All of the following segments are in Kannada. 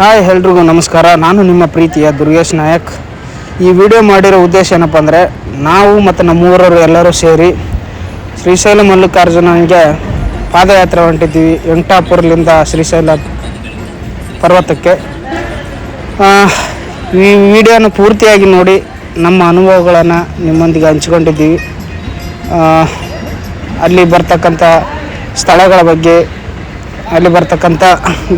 ಹಾಯ್ ಎಲ್ರಿಗೂ ನಮಸ್ಕಾರ. ನಾನು ನಿಮ್ಮ ಪ್ರೀತಿಯ ದುರ್ಗೇಶ್ ನಾಯಕ್. ಈ ವಿಡಿಯೋ ಮಾಡಿರೋ ಉದ್ದೇಶ ಏನಪ್ಪ ಅಂದರೆ, ನಾವು ಮತ್ತು ನಮ್ಮೂರವರು ಎಲ್ಲರೂ ಸೇರಿ ಶ್ರೀಶೈಲ ಮಲ್ಲಿಕಾರ್ಜುನನಿಗೆ ಪಾದಯಾತ್ರೆ ಹೊಂಟಿದ್ದೀವಿ. ವೆಂಕಟಾಪುರಲಿಂದ ಶ್ರೀಶೈಲ ಪರ್ವತಕ್ಕೆ. ಈ ವಿಡಿಯೋನ ಪೂರ್ತಿಯಾಗಿ ನೋಡಿ, ನಮ್ಮ ಅನುಭವಗಳನ್ನು ನಿಮ್ಮೊಂದಿಗೆ ಹಂಚ್ಕೊಂಡಿದ್ದೀವಿ. ಅಲ್ಲಿ ಬರ್ತಕ್ಕಂಥ ಸ್ಥಳಗಳ ಬಗ್ಗೆ ಅಲ್ಲಿ ಬರ್ತಕ್ಕಂಥ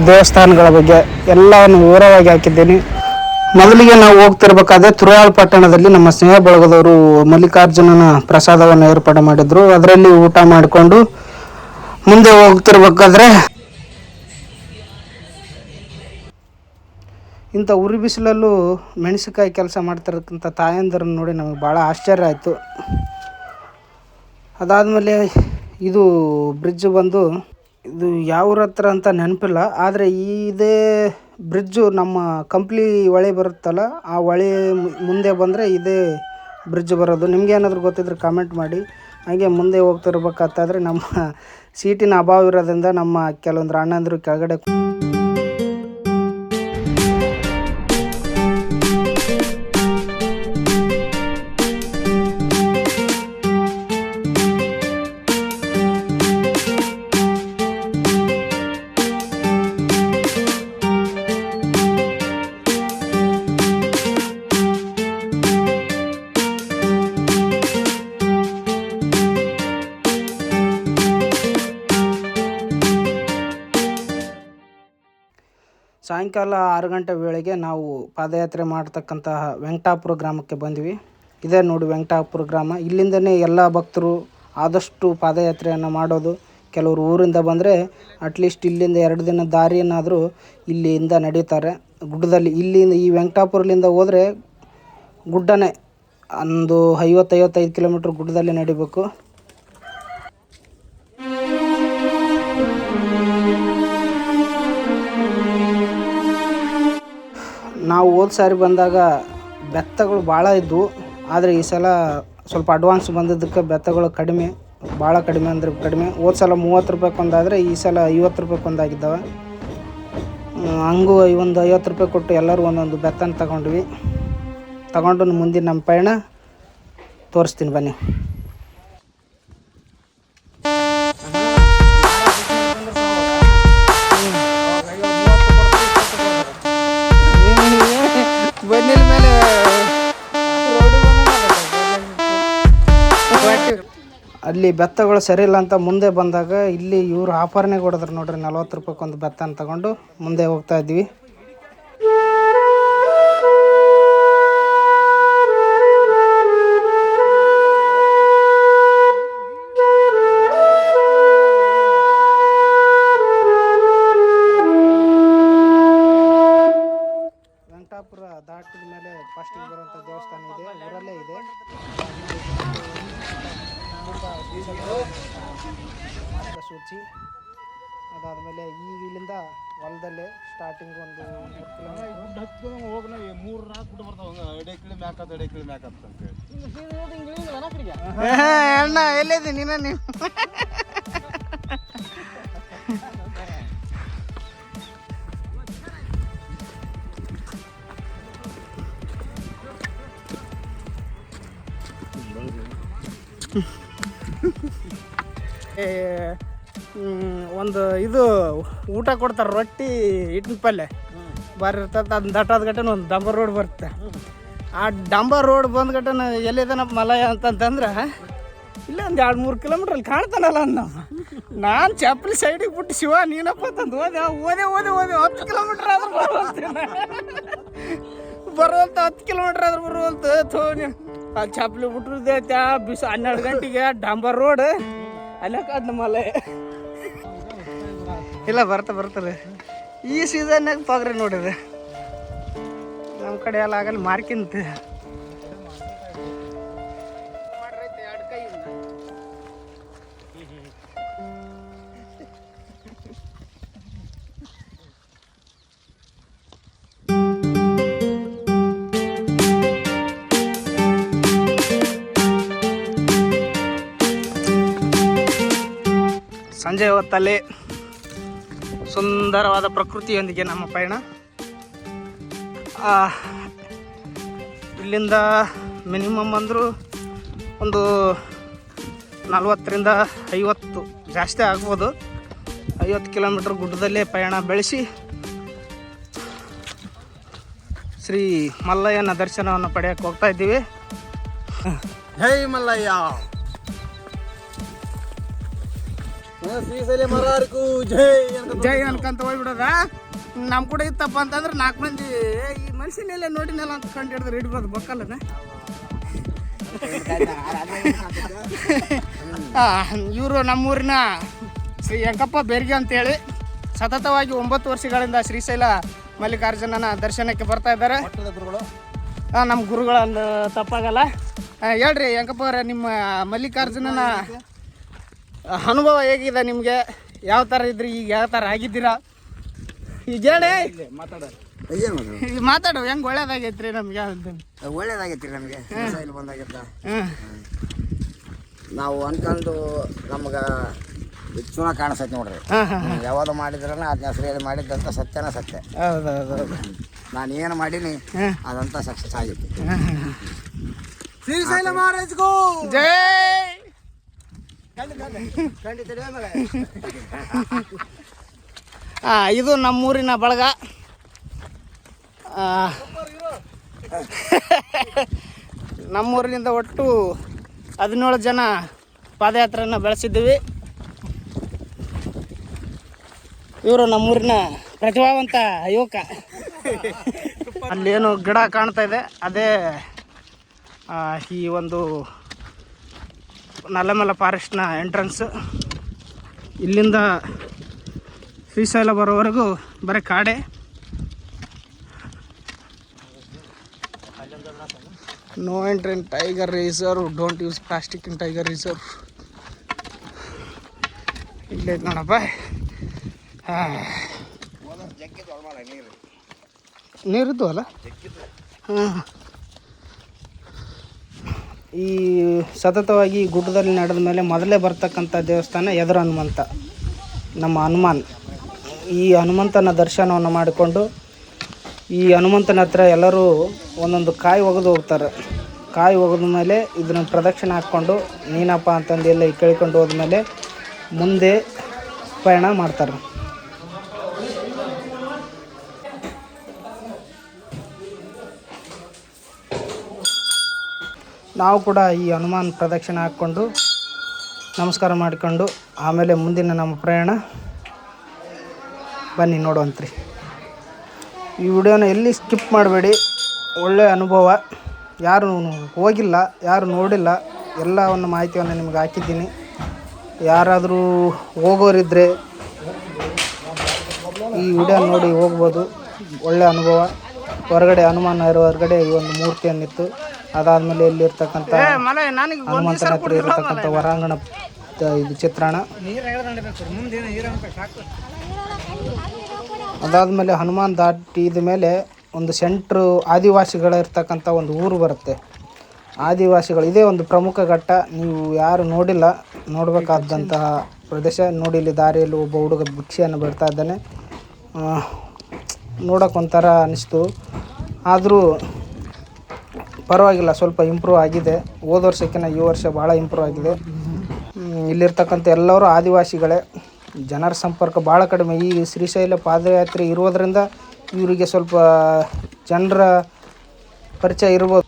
ದೇವಸ್ಥಾನಗಳ ಬಗ್ಗೆ ಎಲ್ಲವನ್ನು ವಿವರವಾಗಿ ಹಾಕಿದ್ದೀನಿ. ಮೊದಲಿಗೆ ನಾವು ಹೋಗ್ತಿರ್ಬೇಕಾದ್ರೆ ತುರಾಳ್ ಪಟ್ಟಣದಲ್ಲಿ ನಮ್ಮ ಸ್ನೇಹ ಬಳಗದವರು ಮಲ್ಲಿಕಾರ್ಜುನನ ಪ್ರಸಾದವನ್ನು ಏರ್ಪಾಡು ಮಾಡಿದ್ರು. ಅದರಲ್ಲಿ ಊಟ ಮಾಡಿಕೊಂಡು ಮುಂದೆ ಹೋಗ್ತಿರ್ಬೇಕಾದ್ರೆ ಇಂಥ ಉರಿ ಬಿಸಿಲಲ್ಲೂ ಮೆಣಸಿನಕಾಯಿ ಕೆಲಸ ಮಾಡ್ತಿರಕ್ಕಂಥ ತಾಯಂದಿರನ್ನು ನೋಡಿ ನಮಗೆ ಭಾಳ ಆಶ್ಚರ್ಯ ಆಯಿತು. ಅದಾದಮೇಲೆ ಇದು ಬ್ರಿಡ್ಜ್ ಬಂದು ಇದು ಯಾವ ಊರ ಹತ್ರ ಅಂತ ನೆನಪಿಲ್ಲ, ಆದರೆ ಇದೇ ಬ್ರಿಡ್ಜು ನಮ್ಮ ಕಂಪ್ಲಿ ಹೊಳೆ ಬರುತ್ತಲ್ಲ, ಆ ಹೊಳೆ ಮುಂದೆ ಬಂದರೆ ಇದೇ ಬ್ರಿಡ್ಜ್ ಬರೋದು. ನಿಮ್ಗೆ ಏನಾದರೂ ಗೊತ್ತಿದ್ರೆ ಕಾಮೆಂಟ್ ಮಾಡಿ. ಹಾಗೆ ಮುಂದೆ ಹೋಗ್ತಿರ್ಬೇಕಾದ್ರೆ ನಮ್ಮ ಸೀಟಿನ ಅಭಾವ ಇರೋದ್ರಿಂದ ನಮ್ಮ ಕೆಲವೊಂದು ಅಣ್ಣಂದರು ಕೆಳಗಡೆ ಸಾಯಂಕಾಲ ಆರು ಗಂಟೆ ವೇಳೆಗೆ ನಾವು ಪಾದಯಾತ್ರೆ ಮಾಡ್ತಕ್ಕಂತಹ ವೆಂಕಟಾಪುರ ಗ್ರಾಮಕ್ಕೆ ಬಂದ್ವಿ. ಇದೇ ನೋಡಿ ವೆಂಕಟಾಪುರ ಗ್ರಾಮ. ಇಲ್ಲಿಂದನೇ ಎಲ್ಲ ಭಕ್ತರು ಆದಷ್ಟು ಪಾದಯಾತ್ರೆಯನ್ನು ಮಾಡೋದು. ಕೆಲವರು ಊರಿಂದ ಬಂದರೆ ಅಟ್ಲೀಸ್ಟ್ ಇಲ್ಲಿಂದ ಎರಡು ದಿನ ದಾರಿಯನ್ನಾದರೂ ಇಲ್ಲಿಂದ ನಡೀತಾರೆ. ಗುಡ್ಡದಲ್ಲಿ ಇಲ್ಲಿಂದ ಈ ವೆಂಕಟಾಪುರಲಿಂದ ಹೋದರೆ ಗುಡ್ಡನೇ ಒಂದು ಐವತ್ತೈವತ್ತೈದು ಕಿಲೋಮೀಟ್ರ್ ಗುಡ್ಡದಲ್ಲಿ ನಡಿಬೇಕು. ನಾವು ಹೋದ ಸಾರಿ ಬಂದಾಗ ಬೆತ್ತಗಳು ಭಾಳ ಇದ್ವು. ಆದರೆ ಈ ಸಲ ಸ್ವಲ್ಪ ಅಡ್ವಾನ್ಸ್ ಬಂದಿದ್ದಕ್ಕೆ ಬೆತ್ತಗಳು ಕಡಿಮೆ, ಭಾಳ ಕಡಿಮೆ ಅಂದ್ರೆ ಕಡಿಮೆ. ಹೋದ ಸಲ ಮೂವತ್ತು ರೂಪಾಯ್ಗೆ ಒಂದಾದರೆ ಈ ಸಲ ಐವತ್ತು ರೂಪಾಯ್ಗೆ ಒಂದಾಗಿದ್ದಾವೆ ಹಂಗೂ ಒಂದು ಐವತ್ತು ರೂಪಾಯಿ ಕೊಟ್ಟು ಎಲ್ಲರೂ ಒಂದೊಂದು ಬೆತ್ತನ ತಗೊಂಡ್ವಿ. ತಗೊಂಡು ಮುಂದಿನ ನಮ್ಮ ಪಯಣ ತೋರಿಸ್ತೀನಿ ಬನ್ನಿ. ಅಲ್ಲಿ ಬೆತ್ತಗಳು ಸರಿ ಇಲ್ಲ ಅಂತ ಮುಂದೆ ಬಂದಾಗ ಇಲ್ಲಿ ಇವ್ರು ಆಫರ್ನೇ ಕೊಡಿದ್ರು ನೋಡ್ರಿ ನಲ್ವತ್ತು ರೂಪಾಯಿಗೆ ಒಂದು ಬೆತ್ತನ ತಗೊಂಡು ಮುಂದೆ ಹೋಗ್ತಾ ಇದ್ವಿ ಮಾರ್ಗಸೂಚಿ ಅದಾದಮೇಲೆ ಈಗ ಇಲ್ಲಿಂದ ಹೊಲದಲ್ಲೇ ಸ್ಟಾರ್ಟಿಂಗ್ ಒಂದು ಹೋಗ್ನ ಮೂರು ನಾಲ್ಕು ಗುಡ್ಡ ಬರ್ತಾವ. ಎಡೆ ಕಿಳಿ ಮ್ಯಾಕತ್ ಎಡೆ ಕಿಳಿ ಮ್ಯಾಕತ್ ಅಂತೇಳಿ ಅಣ್ಣ ಎಲ್ಲಿದೆ ನೀನ? ಒಂದು ಇದು ಊಟ ಕೊಡ್ತಾರೆ, ರೊಟ್ಟಿ, ಹಿಟ್ಟಿನ ಪಲ್ಯ. ಬಾರಿ ಅದನ್ನ ದಟ್ಟಾದ ಗಟ್ಟನ ಒಂದು ಡಂಬರ್ ರೋಡ್ ಬರುತ್ತೆ. ಆ ಡಂಬರ್ ರೋಡ್ ಬಂದ ಗಟ್ಟನ ಎಲ್ಲಿದನಪ್ಪ ಮಲಯ ಅಂತಂತಂದ್ರೆ, ಇಲ್ಲ ಒಂದು ಎರಡು ಮೂರು ಕಿಲೋಮೀಟ್ರ್ ಅಲ್ಲಿ ಕಾಣ್ತಾನಲ್ಲ ನಾವು ನಾನು ಚಪ್ಪಲಿ ಸೈಡಿಗೆ ಬಿಟ್ಟು ಶಿವ, ನೀನಪ್ಪ ಅಂತಂದು ಓದೆ ಓದೆ ಓದೆ ಓದೆ ಹತ್ತು ಕಿಲೋಮೀಟ್ರ್ ಆದ್ರೂ ಬರುವಂತ. ಬರುವಂತ ಹತ್ತು ಕಿಲೋಮೀಟ್ರ್ ಆದ್ರೂ ಬರುವಂತ, ಥೋ ನೀನು ಆ ಚಪ್ಪಲಿ ಬಿಟ್ಟಿರ್ತೈತೆ ಬಿಸಿ ಹನ್ನೆರಡು ಗಂಟೆಗೆ ಡಾಂಬರ್ ರೋಡ್. ಅಲ್ಲೇ ನಮ್ಮಲ್ಲೇ ಮಲೆ. ಇಲ್ಲ, ಬರ್ತಾ ಬರ್ತಾರೆ ಈ ಸೀಸನ್ನಾಗ ಪಾಗ್ರಿ ನೋಡಿದೆ. ನಮ್ಮ ಕಡೆ ಎಲ್ಲ ಆಗಲ್ಲ, ಮಾರ್ಕಿಂತ. ಸಂಜೆ ಹೊತ್ತಲ್ಲಿ ಸುಂದರವಾದ ಪ್ರಕೃತಿಯೊಂದಿಗೆ ನಮ್ಮ ಪಯಣ. ಇಲ್ಲಿಂದ ಮಿನಿಮಮ್ ಅಂದರೂ ಒಂದು ನಲ್ವತ್ತರಿಂದ ಐವತ್ತು ಜಾಸ್ತಿ ಆಗ್ಬೋದು. ಐವತ್ತು ಕಿಲೋಮೀಟ್ರ್ ಗುಡ್ಡದಲ್ಲೇ ಪಯಣ ಬೆಳೆಸಿ ಶ್ರೀ ಮಲ್ಲಯ್ಯನ ದರ್ಶನವನ್ನು ಪಡೆಯಕ್ಕೆ ಹೋಗ್ತಾ ಇದ್ದೀವಿ. ಜೈ ಮಲ್ಲಯ್ಯ! ಶ್ರೀಶೈಲ ಜೈ ಜೈ ಅನ್ಕಂತ ಹೋಗ್ಬಿಡೋದ? ನಮ್ಮ ಕೂಡ ಇತ್ತಪ್ಪ ಅಂತಂದ್ರೆ ನಾಲ್ಕು ಮಂದಿ "ಏ, ಈ ಮನುಷ್ಯನೆಲ್ಲ ನೋಡಿನಲ್ಲ ಅಂತ ಕಂಡು ಹಿಡಿದ್ರೆ ಹಿಡಿಬೋದು ಬಕ್ಕಲ್ಲನ? ಇವರು ನಮ್ಮೂರಿನ ಶ್ರೀ ಯಂಕಪ್ಪ ಬೇರ್ಗೆ ಅಂತೇಳಿ ಸತತವಾಗಿ ಒಂಬತ್ತು ವರ್ಷಗಳಿಂದ ಶ್ರೀಶೈಲ ಮಲ್ಲಿಕಾರ್ಜುನನ ದರ್ಶನಕ್ಕೆ ಬರ್ತಾ ಇದ್ದಾರೆ. ಗುರುಗಳು. ನಮ್ಮ ಗುರುಗಳಂದು ತಪ್ಪಾಗಲ್ಲ. ಹೇಳ್ರಿ ಯಂಕಪ್ಪ ಅವರೇ ನಿಮ್ಮ ಮಲ್ಲಿಕಾರ್ಜುನನ ಅನುಭವ ಹೇಗಿದೆ ನಿಮಗೆ? ಯಾವ ಥರ ಇದ್ರಿ? ಈಗ ಯಾವ ಥರ ಆಗಿದ್ದೀರಾ? ಈಗ ಹೇಳಿ ಈಗ ಮಾತಾಡು ಹೆಂಗೆ ಒಳ್ಳೇದಾಗೈತ್ರಿ ನಮ್ಗೆ ಒಳ್ಳೇದಾಗೈತ್ರಿ ನಮ್ಗೆ. ಬಂದಾಗಿದ್ದ ನಾವು ಅನ್ಕೊಂಡು ನಮ್ಗೆ ಹೆಚ್ಚು ಕಾಣಿಸ್ತೈತಿ ನೋಡ್ರಿ. ಯಾವಾಗ ಮಾಡಿದ್ರ ಅದನ್ನ ಸರಿಯಾಗಿ ಮಾಡಿದ್ದಂತ ಸತ್ಯನ ಸತ್ಯ. ಹೌದು ಹೌದು ಹೌದು ನಾನು ಏನು ಮಾಡೀನಿ ಅದಂತ ಸಕ್ಸಸ್ ಆಗಿತ್ತು. ಶ್ರೀಶೈಲ ಮಹಾರಾಜ್ಗೂ! ಜೈ ಇದು ನಮ್ಮೂರಿನ ಬಳಗ. ನಮ್ಮೂರಿನಿಂದ ಒಟ್ಟು ಹದಿನೇಳು ಜನ ಪಾದಯಾತ್ರೆಯನ್ನು ಬೆಳೆಸಿದ್ದೀವಿ. ಇವರು ನಮ್ಮೂರಿನ ಪ್ರತಿಭಾವಂತ ಯುವಕ. ಅಲ್ಲೇನು ಗಿಡ ಕಾಣ್ತಾ ಇದೆ. ಅದೇ ಈ ಒಂದು ನಲ್ಲಮಲ್ಲ ಫಾರೆಸ್ಟ್ನ ಎಂಟ್ರೆನ್ಸ್ ಇಲ್ಲಿಂದ ಶ್ರೀಶೈಲ ಬರೋವರೆಗೂ ಬರೀ ಕಾಡೆ. No entry in tiger reserve don't use plastic in tiger reserve ಇಲ್ಲೇ ನೋಡಪ್ಪ. ಹಾಂ. ನೀರಿದ್ದು ಅಲ್ಲ? ಹಾಂ. ಈ ಸತತವಾಗಿ ಗುಡ್ಡದಲ್ಲಿ ನಡೆದ ಮೇಲೆ ಮೊದಲೇ ಬರ್ತಕ್ಕಂಥ ದೇವಸ್ಥಾನ ಎದುರು ಹನುಮಂತ, ನಮ್ಮ ಹನುಮಾನ್. ಈ ಹನುಮಂತನ ದರ್ಶನವನ್ನು ಮಾಡಿಕೊಂಡು ಈ ಹನುಮಂತನ ಹತ್ರ ಎಲ್ಲರೂ ಒಂದೊಂದು ಕಾಯಿ ಒಗೆದು ಹೋಗ್ತಾರೆ. ಕಾಯಿ ಒಗೆದ ಮೇಲೆ ಇದನ್ನು ಪ್ರದಕ್ಷಿಣೆ ಹಾಕ್ಕೊಂಡು, ನೀನಪ್ಪ ಅಂತಂದು ಎಲ್ಲ ಕೇಳ್ಕೊಂಡು ಹೋದ್ಮೇಲೆ ಮುಂದೆ ಪಯಣ ಮಾಡ್ತಾರೆ. ನಾವು ಕೂಡ ಈ ಹನುಮಾನ್ ಪ್ರದಕ್ಷಿಣೆ ಹಾಕ್ಕೊಂಡು ನಮಸ್ಕಾರ ಮಾಡಿಕೊಂಡು ಆಮೇಲೆ ಮುಂದಿನ ನಮ್ಮ ಪ್ರಯಾಣ. ಬನ್ನಿ ನೋಡುವಂತ್ರಿ. ಈ ವಿಡಿಯೋನ ಎಲ್ಲಿ ಸ್ಕಿಪ್ ಮಾಡಬೇಡಿ. ಒಳ್ಳೆಯ ಅನುಭವ. ಯಾರು ಹೋಗಿಲ್ಲ, ಯಾರು ನೋಡಿಲ್ಲ, ಎಲ್ಲವನ್ನು ಮಾಹಿತಿಯನ್ನು ನಿಮ್ಗೆ ಹಾಕಿದ್ದೀನಿ. ಯಾರಾದರೂ ಹೋಗೋರಿದ್ದರೆ ಈ ವಿಡಿಯೋ ನೋಡಿ ಹೋಗ್ಬೋದು. ಒಳ್ಳೆಯ ಅನುಭವ. ಹೊರಗಡೆ ಹನುಮಾನ ಇರೋ ಹೊರಗಡೆ ಈ ಒಂದು ಮೂರ್ತಿಯನ್ನಿತ್ತು. ಅದಾದಮೇಲೆ ಇಲ್ಲಿರ್ತಕ್ಕಂಥ ಹನುಮಂತನ ಹತ್ರ ಇರತಕ್ಕಂಥ ಹೊರಾಂಗಣ ಇದು ಚಿತ್ರಣ ಅದಾದಮೇಲೆ ಹನುಮಾನ್ ದಾಟಿದ ಮೇಲೆ ಒಂದು ಸೆಂಟ್ರು ಆದಿವಾಸಿಗಳಿರ್ತಕ್ಕಂಥ ಒಂದು ಊರು ಬರುತ್ತೆ. ಆದಿವಾಸಿಗಳು ಇದೇ ಒಂದು ಪ್ರಮುಖ ಘಟ್ಟ. ನೀವು ಯಾರು ನೋಡಿಲ್ಲ ನೋಡಬೇಕಾದಂತಹ ಪ್ರದೇಶ. ನೋಡಿ ಇಲ್ಲಿ ದಾರಿಯಲ್ಲಿ ಒಬ್ಬ ಹುಡುಗ ಭಿಕ್ಷೆಯನ್ನು ಬಿಡ್ತಾ ಇದ್ದಾನೆ. ನೋಡೋಕೆ ಒಂಥರ ಅನಿಸ್ತು. ಆದರೂ ಪರವಾಗಿಲ್ಲ, ಸ್ವಲ್ಪ ಇಂಪ್ರೂವ್ ಆಗಿದೆ. ಹೋದ ವರ್ಷಕ್ಕಿಂತ ಈ ವರ್ಷ ಭಾಳ ಇಂಪ್ರೂವ್ ಆಗಿದೆ. ಇಲ್ಲಿರ್ತಕ್ಕಂಥ ಎಲ್ಲರೂ ಆದಿವಾಸಿಗಳೇ, ಜನರ ಸಂಪರ್ಕ ಭಾಳ ಕಡಿಮೆ. ಈ ಶ್ರೀಶೈಲ ಪಾದಯಾತ್ರೆ ಇರೋದ್ರಿಂದ ಇವರಿಗೆ ಸ್ವಲ್ಪ ಜನರ ಪರಿಚಯ ಇರ್ಬೋದು.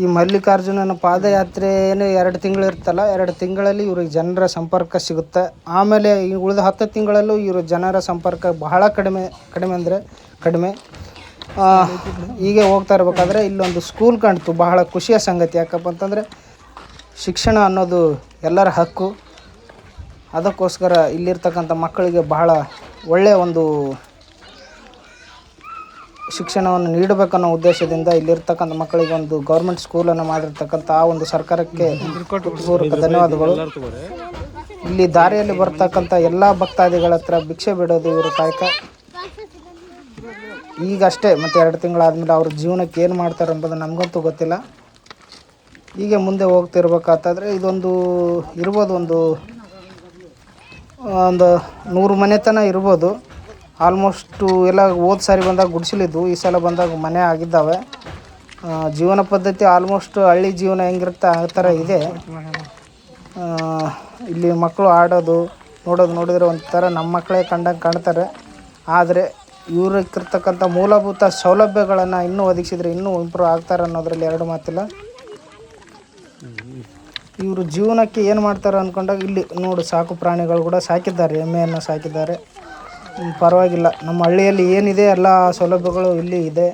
ಈ ಮಲ್ಲಿಕಾರ್ಜುನನ ಪಾದಯಾತ್ರೆ ಏನು ಎರಡು ತಿಂಗಳು ಇರ್ತಲ್ಲ ಎರಡು ತಿಂಗಳಲ್ಲಿ ಇವ್ರಿಗೆ ಜನರ ಸಂಪರ್ಕ ಸಿಗುತ್ತೆ. ಆಮೇಲೆ ಈ ಉಳಿದ ಹತ್ತು ತಿಂಗಳಲ್ಲೂ ಇವರು ಜನರ ಸಂಪರ್ಕ ಬಹಳ ಕಡಿಮೆ ಕಡಿಮೆ ಅಂದರೆ ಕಡಿಮೆ. ಹೀಗೆ ಹೋಗ್ತಾ ಇರ್ಬೇಕಾದ್ರೆ ಇಲ್ಲೊಂದು ಸ್ಕೂಲ್ ಕಾಣ್ತು. ಬಹಳ ಖುಷಿಯ ಸಂಗತಿ. ಯಾಕಪ್ಪ ಅಂತಂದರೆ ಶಿಕ್ಷಣ ಅನ್ನೋದು ಎಲ್ಲರ ಹಕ್ಕು. ಅದಕ್ಕೋಸ್ಕರ ಇಲ್ಲಿರ್ತಕ್ಕಂಥ ಮಕ್ಕಳಿಗೆ ಬಹಳ ಒಳ್ಳೆಯ ಒಂದು ಶಿಕ್ಷಣವನ್ನು ನೀಡಬೇಕನ್ನೋ ಉದ್ದೇಶದಿಂದ ಇಲ್ಲಿರ್ತಕ್ಕಂಥ ಮಕ್ಕಳಿಗೆ ಒಂದು ಗೌರ್ಮೆಂಟ್ ಸ್ಕೂಲನ್ನು ಮಾಡಿರ್ತಕ್ಕಂಥ ಆ ಒಂದು ಸರ್ಕಾರಕ್ಕೆ ಪೂರ್ವಕ ಧನ್ಯವಾದಗಳು. ಇಲ್ಲಿ ದಾರಿಯಲ್ಲಿ ಬರ್ತಕ್ಕಂಥ ಎಲ್ಲ ಭಕ್ತಾದಿಗಳ ಹತ್ರ ಭಿಕ್ಷೆ ಬಿಡೋದು ಇವರು ಕಾಯಕ. ಈಗಷ್ಟೇ, ಮತ್ತು ಎರಡು ತಿಂಗಳಾದಮೇಲೆ ಅವ್ರ ಜೀವನಕ್ಕೆ ಏನು ಮಾಡ್ತಾರೆ ಎಂಬುದು ನಮಗಂತೂ ಗೊತ್ತಿಲ್ಲ. ಹೀಗೆ ಮುಂದೆ ಹೋಗ್ತಿರ್ಬೇಕಾದ್ರೆ ಇದೊಂದು ಇರ್ಬೋದು, ಒಂದು ಒಂದು ನೂರು ಮನೆತನ ಇರ್ಬೋದು. ಆಲ್ಮೋಸ್ಟು ಎಲ್ಲ ಹೋದ ಸಾರಿ ಬಂದಾಗ ಗುಡಿಸಲಿದ್ದು ಈ ಸಲ ಬಂದಾಗ ಮನೆ ಆಗಿದ್ದಾವೆ. ಜೀವನ ಪದ್ಧತಿ ಆಲ್ಮೋಸ್ಟ್ ಹಳ್ಳಿ ಜೀವನ ಹೆಂಗಿರುತ್ತೆ ಆ ಥರ ಇದೆ. ಇಲ್ಲಿ ಮಕ್ಕಳು ಆಡೋದು, ನೋಡೋದು, ನೋಡಿದರೆ ಒಂಥರ ನಮ್ಮ ಮಕ್ಕಳೇ ಕಂಡಂಗೆ ಕಾಣ್ತಾರೆ. ಆದರೆ ಇವ್ರಿಗಿರ್ತಕ್ಕಂಥ ಮೂಲಭೂತ ಸೌಲಭ್ಯಗಳನ್ನು ಇನ್ನೂ ಒದಗಿಸಿದ್ರೆ ಇನ್ನೂ ಇಂಪ್ರೂವ್ ಆಗ್ತಾರೆ ಅನ್ನೋದ್ರಲ್ಲಿ ಎರಡು ಮಾತಿಲ್ಲ. ಇವರು ಜೀವನಕ್ಕೆ ಏನು ಮಾಡ್ತಾರೆ ಅಂದ್ಕೊಂಡಾಗ ಇಲ್ಲಿ ನೋಡು ಸಾಕು ಪ್ರಾಣಿಗಳು ಕೂಡ ಸಾಕಿದ್ದಾರೆ, ಎಮ್ಮೆಯನ್ನು ಸಾಕಿದ್ದಾರೆ. ಪರವಾಗಿಲ್ಲ. ನಮ್ಮ ಹಳ್ಳಿಯಲ್ಲಿ ಏನಿದೆ ಎಲ್ಲ ಸೌಲಭ್ಯಗಳು ಇಲ್ಲಿ ಇದೆ.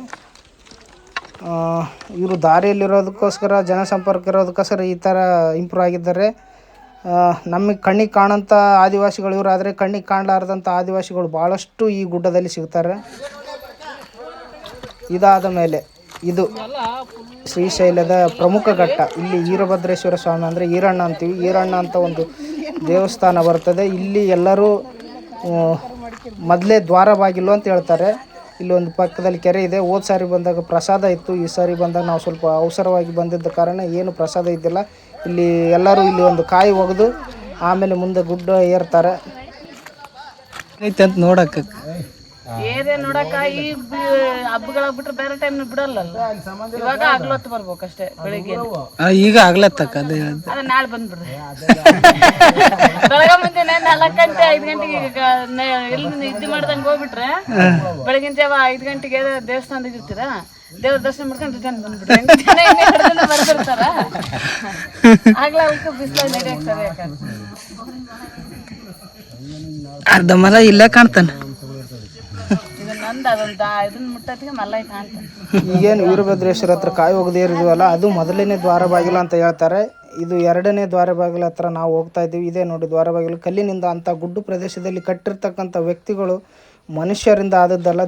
ಇವರು ದಾರಿಯಲ್ಲಿರೋದಕ್ಕೋಸ್ಕರ, ಜನಸಂಪರ್ಕ ಇರೋದಕ್ಕೋಸ್ಕರ ಈ ಥರ ಇಂಪ್ರೂವ್ ಆಗಿದ್ದಾರೆ. ನಮಗೆ ಕಣ್ಣಿಗೆ ಕಾಣೋಂಥ ಆದಿವಾಸಿಗಳು ಇವರು, ಆದರೆ ಕಣ್ಣಿಗೆ ಕಾಣಲಾರ್ದಂಥ ಆದಿವಾಸಿಗಳು ಭಾಳಷ್ಟು ಈ ಗುಡ್ಡದಲ್ಲಿ ಸಿಗ್ತಾರೆ. ಇದಾದ ಮೇಲೆ ಇದು ಶ್ರೀಶೈಲದ ಪ್ರಮುಖ ಘಟ್ಟ. ಇಲ್ಲಿ ವೀರಭದ್ರೇಶ್ವರ ಸ್ವಾಮಿ ಅಂದರೆ ಈರಣ್ಣ ಅಂತೀವಿ. ಈರಣ್ಣ ಅಂತ ಒಂದು ದೇವಸ್ಥಾನ ಬರ್ತದೆ. ಇಲ್ಲಿ ಎಲ್ಲರೂ ಮೊದಲೇ ದ್ವಾರ ಬಾಗಿಲು ಅಂತ ಹೇಳ್ತಾರೆ. ಇಲ್ಲಿ ಒಂದು ಪಕ್ಕದಲ್ಲಿ ಕೆರೆ ಇದೆ. ಹೋದ ಸಾರಿ ಬಂದಾಗ ಪ್ರಸಾದ ಇತ್ತು. ಈ ಸಾರಿ ಬಂದಾಗ ನಾವು ಸ್ವಲ್ಪ ಅವಸರವಾಗಿ ಬಂದಿದ್ದ ಕಾರಣ ಏನು ಪ್ರಸಾದ ಇದ್ದಿಲ್ಲ. ಇಲ್ಲಿ ಎಲ್ಲರೂ ಇಲ್ಲಿ ಒಂದು ಕಾಯಿ ಒಗೆದು ಆಮೇಲೆ ಮುಂದೆ ಗುಡ್ಡ ಏರ್ತಾರೆ. ಐತೆ ಅಂತ ನೋಡಕ್ಕೆ. ಏನೇ ನೋಡಕ ಈ ಹಬ್ಬಗಳ ಬಿಟ್ರೆ ಬೇರೆ ಟೈಮ್ ಬಿಡಲ್ಲ ಇವಾಗ ಆಗ್ಲತ್ತು ಬರ್ಬೇಕು ಅಷ್ಟೇ ಬೆಳಿಗ್ಗೆ ಈಗ ಆಗ್ಲತ್ತಕ್ಕ ಅದೇ ಅದ. ನಾಳೆ ಬಂದ್ಬಿಡ್ರಿ. ಬೆಳಗ್ಗೆ ಮುಂಜಾನೆ ನಾಲ್ಕು ಗಂಟೆ ಐದು ಗಂಟೆಗೆ ಈಗ ನೆ- ಎಲ್ಲಿ ನಿದ್ದೆ ಮಾಡ್ದಂಗೆ ಹೋಗ್ಬಿಟ್ರೆ ಬೆಳಗಿನ ಜಾವ ಐದು ಗಂಟೆಗೆ ದೇವಸ್ಥಾನದಾಗ ಇರ್ತೀರಾ? ದೇವ್ರ ದರ್ಶನ ಮಾಡ್ಕೊಂಡು ರಿಟರ್ನ್ ಬಂದ್ಬಿಟ್ಟು ಬರ್ತಿರ್ತಾರ? ಆಗ್ಲೇ ಅವಕ್ಕೆ ಬಿಸಿಲ ಅರ್ಧ ಮಲ ಇಲ್ಲೇ ಕಾಣ್ತಾನೆ. ಈಗೇನು ವೀರಭದ್ರೇಶ್ವರ ಹತ್ರ ಕಾಯಿ ಹೋಗದೇ ಇರಿದೀವಲ್ಲ ಅದು ಮೊದಲನೇ ದ್ವಾರ ಬಾಗಿಲು ಅಂತ ಹೇಳ್ತಾರೆ. ಇದು ಎರಡನೇ ದ್ವಾರ ಬಾಗಿಲು ಹತ್ರ ನಾವು ಹೋಗ್ತಾ ಇದ್ದೀವಿ. ಇದೇ ನೋಡಿ ದ್ವಾರ ಬಾಗಿಲು ಕಲ್ಲಿನಿಂದ ಅಂಥ ಗುಡ್ಡು ಪ್ರದೇಶದಲ್ಲಿ ಕಟ್ಟಿರ್ತಕ್ಕಂಥ ವ್ಯಕ್ತಿಗಳು ಮನುಷ್ಯರಿಂದ ಆದದ್ದಲ್ಲ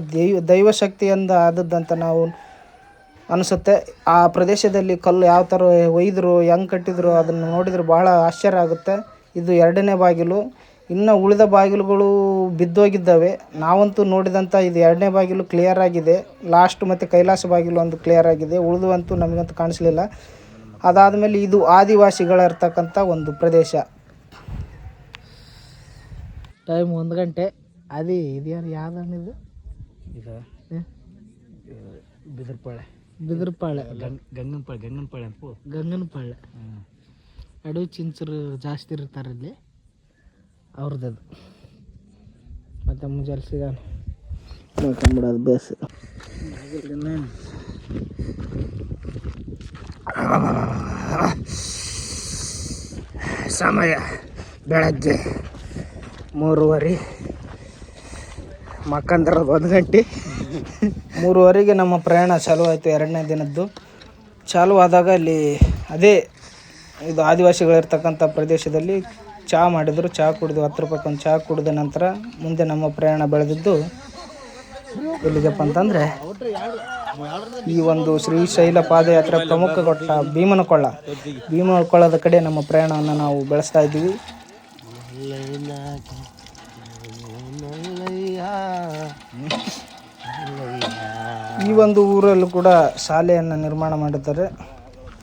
ದೈವ ಶಕ್ತಿಯಿಂದ ಆದದ್ದಂತ ನಾವು ಅನಿಸುತ್ತೆ. ಆ ಪ್ರದೇಶದಲ್ಲಿ ಕಲ್ಲು ಯಾವ ಥರ ಒಯ್ದರು ಹೆಂಗ್ ಕಟ್ಟಿದ್ರು ಅದನ್ನು ನೋಡಿದ್ರೆ ಬಹಳ ಆಶ್ಚರ್ಯ ಆಗುತ್ತೆ. ಇದು ಎರಡನೇ ಬಾಗಿಲು. ಇನ್ನು ಉಳಿದ ಬಾಗಿಲುಗಳು ಬಿದ್ದೋಗಿದ್ದಾವೆ. ನಾವಂತೂ ನೋಡಿದಂಥ ಇದು ಎರಡನೇ ಬಾಗಿಲು ಕ್ಲಿಯರ್ ಆಗಿದೆ. ಲಾಸ್ಟ್ ಮತ್ತು ಕೈಲಾಸ ಬಾಗಿಲು ಒಂದು ಕ್ಲಿಯರ್ ಆಗಿದೆ. ಉಳಿದುವಂತೂ ನಮಗಂತೂ ಕಾಣಿಸ್ಲಿಲ್ಲ. ಅದಾದಮೇಲೆ ಇದು ಆದಿವಾಸಿಗಳಿರ್ತಕ್ಕಂಥ ಒಂದು ಪ್ರದೇಶ. ಟೈಮ್ ಒಂದು ಗಂಟೆ. ಅದೇ ಇದೇನು ಯಾವ್ದು ಹಣ್ಣಿದು ಇದು ಬಿದಿರ್ಪಾಳೆ. ಬಿದಿರ್ಪಾಳೆ. ಗಂಗನಪಾಳೆ ಗಂಗನಪಾಳೆ ಅಂತ ಗಂಗನಪಾಳೆ ಅಡು ಚಿಂಚರು ಜಾಸ್ತಿ ಇರ್ತಾರೆ ಇಲ್ಲಿ. ಅವ್ರದ್ದು ಮತ್ತು ಮುಂಜಾನೆ ಸಿಗೋಣ ನೋಡ್ಕೊಂಬಿಡೋದು ಬಸ್ ಸಮಯ ಬೆಳಗ್ಗೆ ಮೂರುವರೆ. ಮಕ್ಕಂದ್ರದ ಒಂದು ಗಂಟೆ. ಮೂರುವರೆಗೆ ನಮ್ಮ ಪ್ರಯಾಣ ಚಾಲು ಆಯಿತು ಎರಡನೇ ದಿನದ್ದು. ಚಾಲು ಆದಾಗ ಅಲ್ಲಿ ಅದೇ ಇದು ಆದಿವಾಸಿಗಳಿರ್ತಕ್ಕಂಥ ಪ್ರದೇಶದಲ್ಲಿ ಚಹಾ ಮಾಡಿದರು. ಚಹಾ ಕುಡಿದು ಹತ್ತು ರೂಪಾಯಿ ಒಂದು ಚಹಾ ಕುಡಿದ ನಂತರ ಮುಂದೆ ನಮ್ಮ ಪ್ರಯಾಣ ಬೆಳೆದಿದ್ದು ಎಲ್ಲಿಗಪ್ಪ ಅಂತಂದರೆ ಈ ಒಂದು ಶ್ರೀಶೈಲ ಪಾದಯಾತ್ರೆ ಪ್ರಮುಖ ಘಟ್ಟ ಭೀಮನಕೊಳ್ಳ ಭೀಮನಕೊಳ್ಳದ ಕಡೆ ನಮ್ಮ ಪ್ರಯಾಣವನ್ನು ನಾವು ಬೆಳೆಸ್ತಾ ಇದ್ದೀವಿ. ಈ ಒಂದು ಊರಲ್ಲೂ ಕೂಡ ಶಾಲೆಯನ್ನು ನಿರ್ಮಾಣ ಮಾಡಿದ್ದಾರೆ.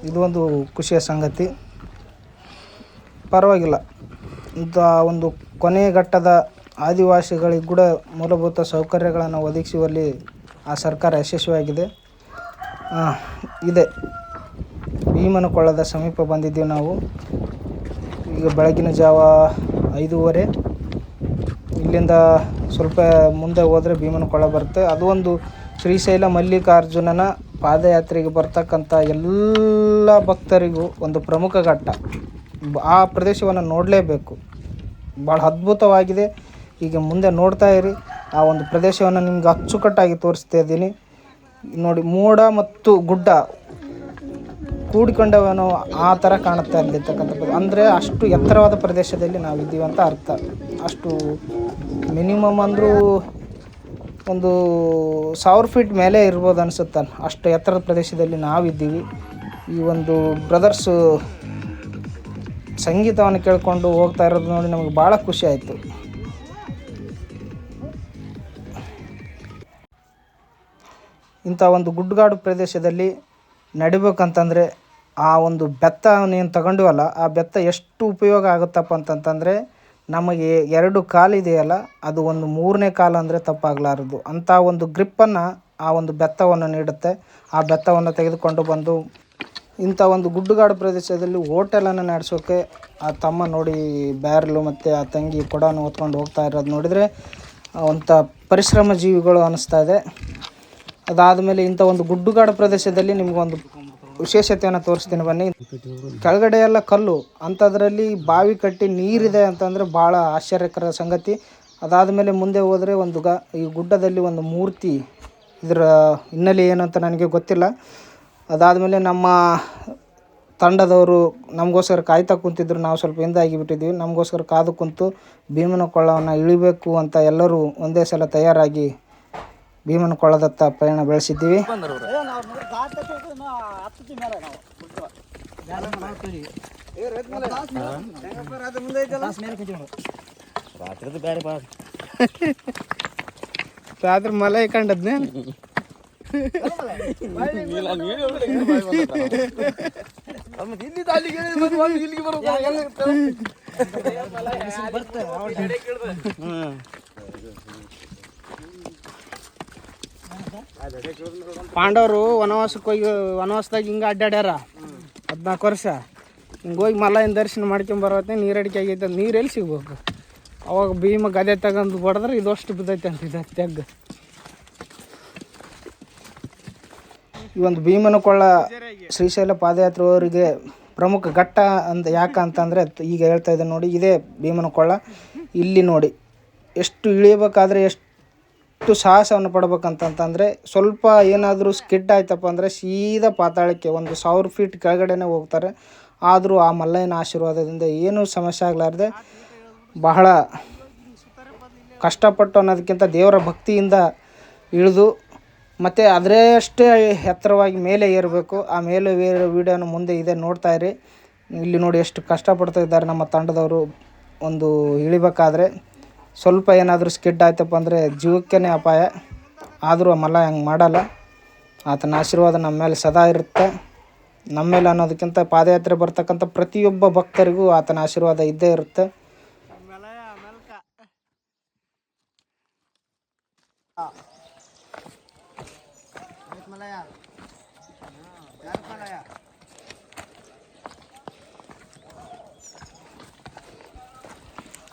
ಇದು ಒಂದು ಖುಷಿಯ ಸಂಗತಿ. ಪರವಾಗಿಲ್ಲ. ಇಂಥ ಒಂದು ಕೊನೆಯ ಘಟ್ಟದ ಆದಿವಾಸಿಗಳಿಗೆ ಕೂಡ ಮೂಲಭೂತ ಸೌಕರ್ಯಗಳನ್ನು ಒದಗಿಸುವಲ್ಲಿ ಆ ಸರ್ಕಾರ ಯಶಸ್ವಿಯಾಗಿದೆ. ಇದೆ. ಭೀಮನಕೊಳ್ಳದ ಸಮೀಪ ಬಂದಿದ್ದೀವಿ ನಾವು. ಈಗ ಬೆಳಗಿನ ಜಾವ ಐದೂವರೆ. ಇಲ್ಲಿಂದ ಸ್ವಲ್ಪ ಮುಂದೆ ಹೋದರೆ ಭೀಮನಕೊಳ್ಳ ಬರುತ್ತೆ. ಅದು ಒಂದು ಶ್ರೀಶೈಲ ಮಲ್ಲಿಕಾರ್ಜುನನ ಪಾದಯಾತ್ರೆಗೆ ಬರ್ತಕ್ಕಂಥ ಎಲ್ಲ ಭಕ್ತರಿಗೂ ಒಂದು ಪ್ರಮುಖ ಘಟ್ಟ. ಆ ಪ್ರದೇಶವನ್ನು ನೋಡಲೇಬೇಕು. ಭಾಳ ಅದ್ಭುತವಾಗಿದೆ. ಈಗ ಮುಂದೆ ನೋಡ್ತಾ ಇರಿ. ಆ ಒಂದು ಪ್ರದೇಶವನ್ನು ನಿಮ್ಗೆ ಅಚ್ಚುಕಟ್ಟಾಗಿ ತೋರಿಸ್ತಾ ಇದ್ದೀನಿ. ನೋಡಿ, ಮೋಡ ಮತ್ತು ಗುಡ್ಡ ಕೂಡಿಕೊಂಡವನು ಆ ಥರ ಕಾಣುತ್ತೆ ಅಲ್ಲಿರ್ತಕ್ಕಂಥ ಅಂದರೆ ಅಷ್ಟು ಎತ್ತರವಾದ ಪ್ರದೇಶದಲ್ಲಿ ನಾವಿದ್ದೀವಿ ಅಂತ ಅರ್ಥ. ಅಷ್ಟು ಮಿನಿಮಮ್ ಅಂದರೂ ಒಂದು ಸಾವಿರ ಫೀಟ್ ಮೇಲೆ ಇರ್ಬೋದು ಅನಿಸುತ್ತೆ. ಅಷ್ಟು ಎತ್ತರದ ಪ್ರದೇಶದಲ್ಲಿ ನಾವಿದ್ದೀವಿ. ಈ ಒಂದು ಬ್ರದರ್ಸು ಸಂಗೀತವನ್ನು ಕೇಳಿಕೊಂಡು ಹೋಗ್ತಾ ಇರೋದು ನೋಡಿ ನಮಗೆ ಭಾಳ ಖುಷಿ ಆಯಿತು. ಇಂಥ ಒಂದು ಗುಡ್ಡಗಾಡು ಪ್ರದೇಶದಲ್ಲಿ ನಡಿಬೇಕಂತಂದರೆ ಆ ಒಂದು ಬೆತ್ತ ನೀನು ತಗೊಂಡಿವಲ್ಲ ಆ ಬೆತ್ತ ಎಷ್ಟು ಉಪಯೋಗ ಆಗುತ್ತಪ್ಪ ಅಂತಂತಂದರೆ ನಮಗೆ ಎರಡು ಕಾಲಿದೆಯಲ್ಲ ಅದು ಒಂದು ಮೂರನೇ ಕಾಲು ಅಂದರೆ ತಪ್ಪಾಗಲಾರದು. ಅಂಥ ಒಂದು ಗ್ರಿಪ್ಪನ್ನು ಆ ಒಂದು ಬೆತ್ತವನ್ನು ನೀಡುತ್ತೆ. ಆ ಬೆತ್ತವನ್ನು ತೆಗೆದುಕೊಂಡು ಬಂದು ಇಂಥ ಒಂದು ಗುಡ್ಡಗಾಡು ಪ್ರದೇಶದಲ್ಲಿ ಹೋಟೆಲನ್ನು ನಡೆಸೋಕ್ಕೆ ಆ ತಮ್ಮ ನೋಡಿ ಬ್ಯಾರಲು ಮತ್ತು ಆ ತಂಗಿ ಕೊಡವನ್ನು ಹೊತ್ಕೊಂಡು ಹೋಗ್ತಾ ಇರೋದು ನೋಡಿದರೆ ಅಂಥ ಪರಿಶ್ರಮ ಜೀವಿಗಳು ಅನ್ನಿಸ್ತಾ ಇದೆ. ಅದಾದಮೇಲೆ ಇಂಥ ಒಂದು ಗುಡ್ಡುಗಾಡು ಪ್ರದೇಶದಲ್ಲಿ ನಿಮಗೊಂದು ವಿಶೇಷತೆಯನ್ನು ತೋರಿಸ್ತೀನಿ ಬನ್ನಿ. ಕೆಳಗಡೆ ಎಲ್ಲ ಕಲ್ಲು, ಅಂಥದ್ರಲ್ಲಿ ಬಾವಿ ಕಟ್ಟಿ ನೀರಿದೆ ಅಂತಂದರೆ ಭಾಳ ಆಶ್ಚರ್ಯಕರ ಸಂಗತಿ. ಅದಾದ ಮೇಲೆ ಮುಂದೆ ಹೋದರೆ ಒಂದು ಗ, ಈ ಗುಡ್ಡದಲ್ಲಿ ಒಂದು ಮೂರ್ತಿ ಇದರ ಹಿನ್ನೆಲೆ ಏನು ಅಂತ ನನಗೆ ಗೊತ್ತಿಲ್ಲ. ಅದಾದ ಮೇಲೆ ನಮ್ಮ ತಂಡದವರು ನಮಗೋಸ್ಕರ ಕಾಯ್ತಾ ಕುಂತಿದ್ರು. ನಾವು ಸ್ವಲ್ಪ ಹಿಂದಾಗಿ ಬಿಟ್ಟಿದ್ವಿ ನಮಗೋಸ್ಕರ ಕಾದು ಕುಂತು ಭೀಮನ ಕೊಳ್ಳವನ್ನು ಇಳಿಬೇಕು ಅಂತ ಎಲ್ಲರೂ ಒಂದೇ ಸಲ ತಯಾರಾಗಿ ಭೀಮನ ಕೊಳ್ಳದತ್ತ ಪಯಣ ಬೆಳೆಸಿದ್ದೀವಿ. ರಾತ್ರಿ ಮಲೆ ಕಂಡದ್ನೇ ಪಾಂಡವರು ವನವಾಸಕ್ಕೆ ಹೋಗಿ, ವನವಾಸದಾಗ ಹಿಂಗೆ ಅಡ್ಡಾಡ್ಯಾರ. ಹದಿನಾಲ್ಕು ವರ್ಷ. ಹಿಂಗೆ ಹೋಗಿ ಮಲ್ಲಯ್ಯನ ದರ್ಶನ ಮಾಡ್ಕೊಂಬರತ್ತೆ ನೀರು ಅಡಿಕೆ ಆಗೈತೆ ಅದು ನೀರು ಎಲ್ಲಿ ಸಿಗ್ಬೇಕು? ಅವಾಗ ಭೀಮ ಗದೆ ತಗೊಂಡು ಇದು ಇದಷ್ಟು ಬಿದ್ದೈತೆ ಅಂತ ಇದು ತೆಗ್ಗ. ಈ ಒಂದು ಭೀಮನ ಕೊಳ್ಳ ಶ್ರೀಶೈಲ ಪಾದಯಾತ್ರೆ ಅವರಿಗೆ ಪ್ರಮುಖ ಘಟ್ಟ ಅಂತ ಯಾಕೆ ಅಂತಂದರೆ ಈಗ ಹೇಳ್ತಾ ಇದ್ದೆ ನೋಡಿ, ಇದೇ ಭೀಮನ ಕೊಳ್ಳ ಇಲ್ಲಿ ನೋಡಿ, ಎಷ್ಟು ಇಳಿಬೇಕಾದ್ರೆ ಎಷ್ಟು ಸಾಹಸವನ್ನು ಪಡ್ಬೇಕಂತಂತಂದರೆ ಸ್ವಲ್ಪ ಏನಾದರೂ ಸ್ಕಿಡ್ ಆಯ್ತಪ್ಪ ಅಂದರೆ ಸೀದಾ ಪಾತಾಳಕ್ಕೆ ಒಂದು ಸಾವಿರ ಫೀಟ್ ಕೆಳಗಡೆನೇ ಹೋಗ್ತಾರೆ. ಆದರೂ ಆ ಮಲ್ಲಯ್ಯನ ಆಶೀರ್ವಾದದಿಂದ ಏನೂ ಸಮಸ್ಯೆ ಆಗಲಾರ್ದೆ ಬಹಳ ಕಷ್ಟಪಟ್ಟು ಅನ್ನೋದಕ್ಕಿಂತ ದೇವರ ಭಕ್ತಿಯಿಂದ ಇಳಿದು ಮತ್ತು ಅದರೇ ಅಷ್ಟೇ ಎತ್ತರವಾಗಿ ಮೇಲೆ ಏರಬೇಕು. ಆ ಮೇಲೆ ಏರೋ ವೀಡಿಯೋನ ಮುಂದೆ ಇದೆ, ನೋಡ್ತಾ ಇರಿ. ಇಲ್ಲಿ ನೋಡಿ ಎಷ್ಟು ಕಷ್ಟಪಡ್ತಾ ಇದ್ದಾರೆ ನಮ್ಮ ತಂಡದವರು. ಒಂದು ಇಳಿಬೇಕಾದ್ರೆ ಸ್ವಲ್ಪ ಏನಾದರೂ ಸ್ಕಿಡ್ ಆಯ್ತಪ್ಪ ಅಂದರೆ ಜೀವಕ್ಕೇ ಅಪಾಯ. ಆದರೂ ಆ ಮಲ್ಲ ಹಂಗೆ ಮಾಡಲ್ಲ. ಆತನ ಆಶೀರ್ವಾದ ನಮ್ಮ ಮೇಲೆ ಸದಾ ಇರುತ್ತೆ. ನಮ್ಮ ಮೇಲೆ ಅನ್ನೋದಕ್ಕಿಂತ ಪಾದಯಾತ್ರೆ ಬರ್ತಕ್ಕಂಥ ಪ್ರತಿಯೊಬ್ಬ ಭಕ್ತರಿಗೂ ಆತನ ಆಶೀರ್ವಾದ ಇದ್ದೇ ಇರುತ್ತೆ.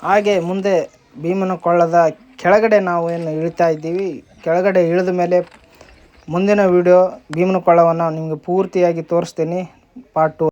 ಹಾಗೆ ಮುಂದೆ ಭೀಮನ ಕೊಳ್ಳದ ಕೆಳಗಡೆ ನಾವು ಏನು ಇಳಿತಾ ಇದ್ದೀವಿ, ಕೆಳಗಡೆ ಇಳಿದ ಮೇಲೆ ಮುಂದಿನ ವಿಡಿಯೋ ಭೀಮನ ಕೊಳ್ಳವನ್ನು ನಿಮಗೆ ಪೂರ್ತಿಯಾಗಿ ತೋರಿಸ್ತೀನಿ ಪಾರ್ಟ್ ಟು